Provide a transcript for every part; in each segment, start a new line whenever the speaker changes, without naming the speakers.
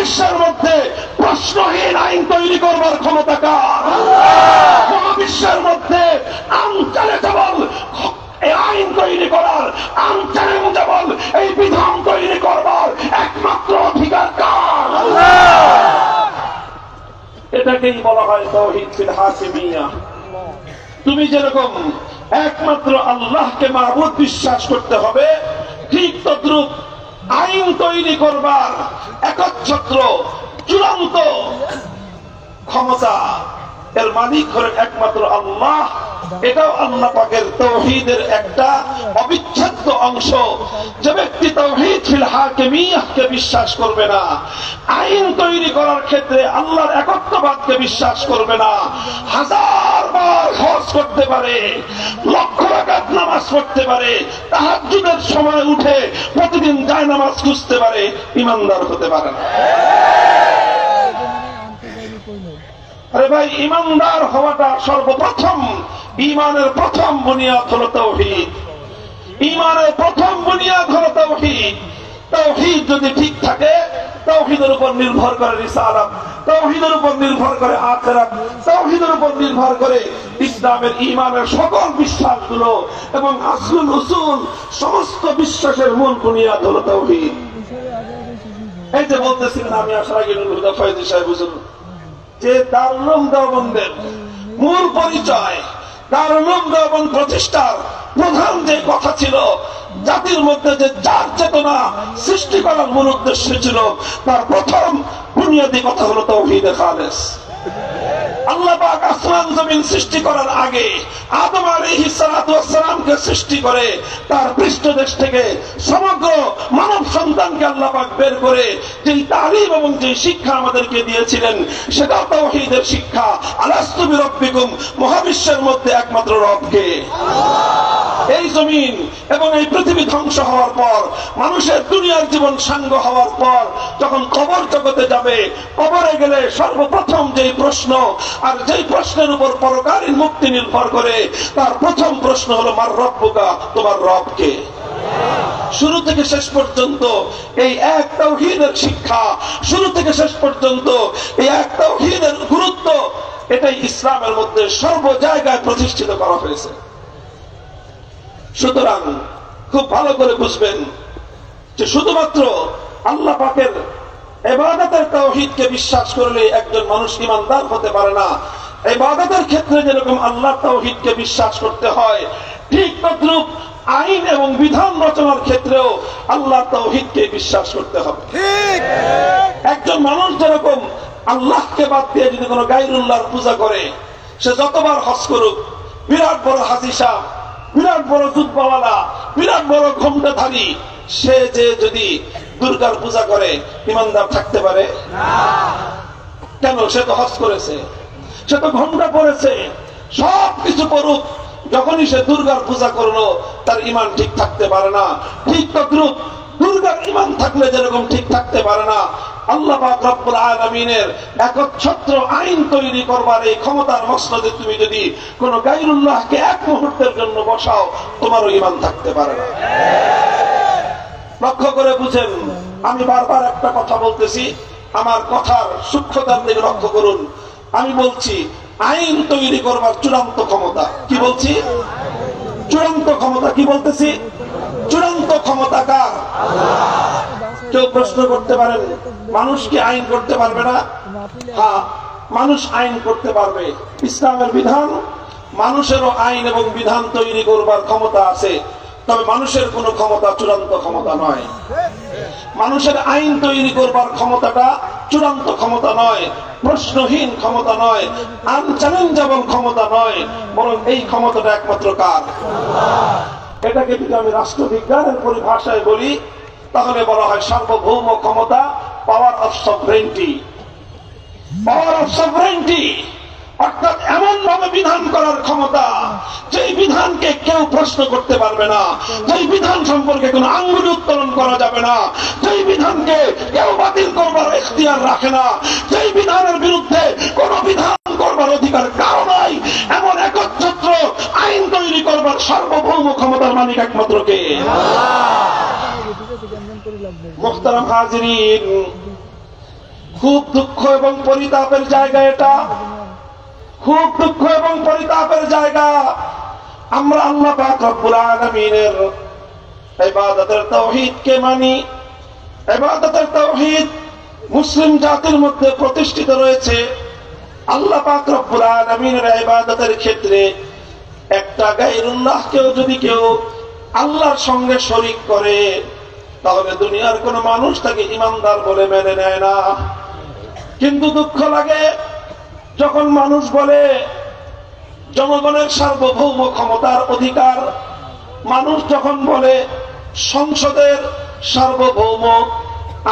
মহাবিশ্বের মধ্যে প্রশ্নহীন আইন তৈরি করবার ক্ষমতা কার? মহাবিশ্বের মধ্যে আনচ্যালেঞ্জেবল এই আইন তৈরি করার আনচ্যালেঞ্জেবল এই বিধান তৈরি করবার একমাত্র অধিকার কার? এটাকেই বলা হয় তৌহিদ ফিল হাসিমিয়া তুমি যেরকম একমাত্র আল্লাহকে মাহবুদ বিশ্বাস করতে হবে, ঠিক তদ্রুপ আইন তৈরি করবার একচ্ছত্র চূড়ান্ত ক্ষমতা এর মালিক হলেন একমাত্র আল্লাহ। এটাও আল্লাহ পাকের তৌহিদের একটা অবিচ্ছেদ্য অংশ। যে ব্যক্তি তৌহিদ ফিল হাকিমিয়াহকে বিশ্বাস করবে না। আইন তৈরি করার ক্ষেত্রে আল্লাহর একত্ববাদকে বিশ্বাস করবে না। হাজার বার খরচ করতে পারে, লক্ষ রাকাত নামাজ পড়তে পারে, তাহাজ্জুদের সময় উঠে প্রতিদিন যায় নামাজ খুঁজতে পারে, ইমানদার হতে পারে না। আরে ভাই, ইমানদার হওয়াটা সর্বপ্রথম ইমানের প্রথম বুনিয়াদ হলো তৌহিদ। ইমানের প্রথম বুনিয়াদ হলো তৌহিদ। তৌহিদ যদি ঠিক থাকে, তৌহিদের উপর নির্ভর করে রিসালাত। তৌহিদের উপর নির্ভর করে আখেরাত। তৌহিদের উপর নির্ভর করে ইসলামের ইমানের সকল বিশ্বাসগুলো এবং আসলুল উসুল, সমস্ত বিশ্বাসের মূল বুনিয়াদ হলো তৌহিদ। এই যে বলতেছিলেন আমি আসার আগে সাহেব হুজুর, যে দারুলুম দেওবন্দের মূল পরিচয় দারুলুম এবং প্রতিষ্ঠার প্রধান যে কথা ছিল। জাতির মধ্যে যে যার চেতনা সৃষ্টি করার মূল উদ্দেশ্য ছিল, তার প্রথম বুনিয়াদী কথা হলো তৌহিদে খালেস। আসমান জমিন সৃষ্টি করার আগে সৃষ্টি করে তার পৃষ্ঠদেশ থেকে সমগ্র মানব সন্তানকে বের করে তালিম এবং যে শিক্ষা আমাদেরকে দিয়েছিলেন, সেটা শিক্ষা। আলাস্তু বিরব্বিকুম, মহাবিশ্বের মধ্যে একমাত্র রবকে। এই জমিন এবং এই পৃথিবী ধ্বংস হওয়ার পর, মানুষের দুনিয়ার জীবন সাঙ্গ হওয়ার পর, যখন কবর জগতে যাবে, কবরে গেলে সর্বপ্রথম যে প্রশ্ন আর যেই প্রশ্নের উপর পরকালীন মুক্তি নির্ভর করে, তার প্রথম প্রশ্ন হলো, মার রব্বুকা, তোমার রবকে শুরু থেকে শেষ পর্যন্ত এই এক তৌহিদের শিক্ষা, শুরু থেকে শেষ পর্যন্ত এই এক তৌহিদের গুরুত্ব, এটাই ইসলামের মধ্যে সর্ব জায়গায় প্রতিষ্ঠিত করা হয়েছে। সুতরাং খুব ভালো করে বুঝবেন যে শুধুমাত্র আল্লাহ পাকের এবাদতের তাওহীদকে বিশ্বাস করলে একজন মানুষ ইমানদার হতে পারে না। এবাদতের ক্ষেত্রে যেরকম আল্লাহ তাওহীদকে বিশ্বাস করতে হয় ঠিক তদ্রুপ আইন এবং বিধান রচনার ক্ষেত্রেও আল্লাহ তাওহীদকে বিশ্বাস করতে হবে। একজন মানুষ যেরকম আল্লাহকে বাদ দিয়ে যদি কোনো গাইরুল্লাহর পূজা করে সে যতবার হজ করুক বিরাট বড় হাসি সাহ বিরাট বড় জুব্বাওয়ালা বিরাট বড় ঘোমটাধারী সে যে যদি দুর্গার পূজা করে ইমানদার থাকতে পারে? কেন? সে তো হজ করেছে সে তো ঘোমটা পড়েছে সব কিছু করুক। যখনই সে দুর্গার পূজা করল তার ইমান ঠিক থাকতে পারে না। ঠিক তদ্রুপ দুর্গার ইমান থাকলে যেরকম ঠিক থাকতে পারে না। আল্লাহ রব্বুল আলামিনের একচ্ছত্র আইন তৈরি করবার এই ক্ষমতার মসনদে তুমি যদি কোন গাইরুল্লাহকে এক মুহূর্তের জন্য বসাও তোমারও ইমান থাকতে পারে না। লক্ষ্য করে বুঝেন। আমি বারবার একটা কথা বলতেছি, আমার কথার সূক্ষ্মতার দিকে লক্ষ্য করুন। আমি বলছি, আইন তৈরি করবার চূড়ান্ত ক্ষমতা কি বলছি? চূড়ান্ত ক্ষমতা কি বলতেছি? চূড়ান্ত ক্ষমতা কার? কেউ প্রশ্ন করতে পারেন, মানুষ কি আইন করতে পারবে না? হ্যাঁ মানুষ আইন করতে পারবে। ইসলামের বিধান, মানুষেরও আইন এবং বিধান তৈরি করবার ক্ষমতা আছে। তবে মানুষের কোনো ক্ষমতা চূড়ান্ত ক্ষমতা নয়। মানুষের আইন তৈরি করবার ক্ষমতাটা চূড়ান্ত ক্ষমতা নয়, প্রশ্নহীন ক্ষমতা নয় আনচ্যালেঞ্জেবল ক্ষমতা নয়, বরং এই ক্ষমতাটা একমাত্র কার? এটাকে যদি আমি রাষ্ট্রবিজ্ঞানের পরিভাষায় বলি, তাহলে বলা হয় সার্বভৌম ক্ষমতা power of sovereignty power of sovereignty অর্থাৎ এমন ভাবে বিধান যেই বিধানকে কেউ প্রশ্ন করতে পারবে না। যেই বিধান সম্পর্কে কোনো আঙ্গুল উত্তোলন করা যাবে না। যেই বিধানকে কেউ বাতিল করবার এখতিয়ার রাখে না। যেই বিধানের বিরুদ্ধে কোন বিধান করবার অধিকার কারও নাই, এমন একচ্ছত্র আইন তৈরি করবার সার্বভৌম ক্ষমতার মালিক একমাত্র কে? মোখতারাম হাজিরিন, খুব দুঃখ এবং পরিতাপের জায়গা এটা। খুব দুঃখ এবং পরিতাপের জায়গা। আমরা আল্লাহ পাক রব্বুল আলামিনের ইবাদতের তাওহীদকে মানি। ইবাদতের তাওহীদ মুসলিম জাতির মধ্যে প্রতিষ্ঠিত রয়েছে। আল্লাহ পাক রব্বুল আলামিনের ইবাদতের ক্ষেত্রে একটা গায়রুল্লাহকেও যদি কেউ আল্লাহর সঙ্গে শরিক করে, তাহলে দুনিয়ার কোন মানুষ তাকে ইমানদার বলে মেনে নেয় না। কিন্তু দুঃখ লাগে যখন মানুষ বলে জনগণের সার্বভৌম ক্ষমতার অধিকার। মানুষ যখন বলে, সংসদের সার্বভৌম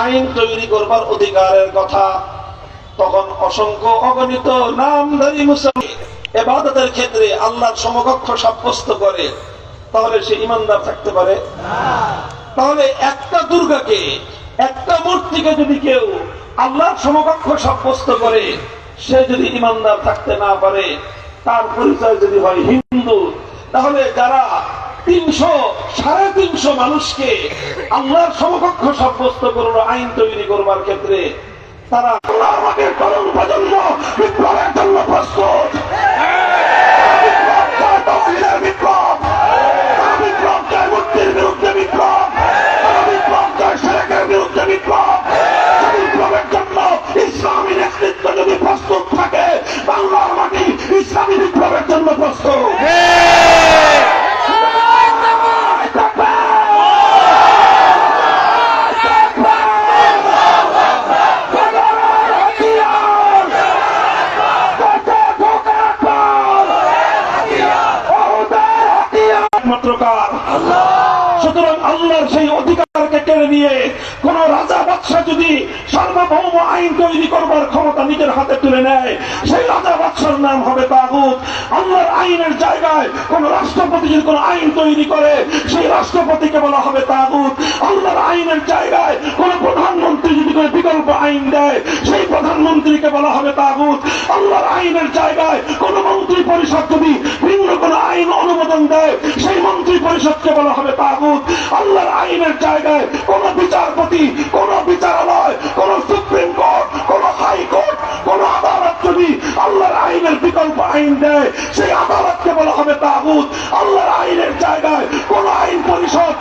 আইন তৈরি করবার অধিকারের কথা, তখন অসংখ্য অগণিত নামধারী মুসলিম এবাদতের ক্ষেত্রে আল্লাহর সমকক্ষ সাব্যস্ত করে, তাহলে সে ইমানদার থাকতে পারে? তাহলে একটা দুর্গাকে, একটা মূর্তিকে যদি কেউ আল্লাহর সমকক্ষ সাব্যস্ত করে, সে যদি ইমানদার থাকতে না পারে তার পরিচয় যদি হয় হিন্দু, তাহলে যারা তিনশো, সাড়ে তিনশো মানুষকে আল্লাহর সমকক্ষ সাব্যস্ত করল, আইন তৈরি করবার ক্ষেত্রে, তারা আল্লাহ আমাদের তরুণ প্রজন্ম। সুতরাং আল্লাহর সেই অধিকারকে কেড়ে নিয়ে কোন রাজা বাদশাহ যদি সার্বভৌম আইন তৈরি করবার ক্ষমতা নিজের হাতে তুলে নেয়, সেই রাজা বাদশার নাম হবে তাগুত আল্লাহর আইনের জায়গায় কোন রাষ্ট্রপতি যদি কোন আইন তৈরি করে, সেই রাষ্ট্রপতিকে বলা হবে তাগুত। আল্লাহর আইনের জায়গায় কোন প্রধানমন্ত্রী যদি কোনো বিকল্প আইন দেয়, সেই প্রধানমন্ত্রীকে বলা হবে তাগুত। আল্লাহর আইনের জায়গায় কোন মন্ত্রী পরিষদ যদি ভিন্ন কোন আইন অনুমোদন দেয়, সেই মন্ত্রী পরিষদকে বলা হবে তাগুত। আল্লাহর আইনের জায়গায় কোন বিচারপতি, কোন বিচারালয়, কোন সুপ্রিম সেই আদালতকে বলা হবে তাগুত। আল্লাহর আইনের জায়গায় কোন আইন পরিষদ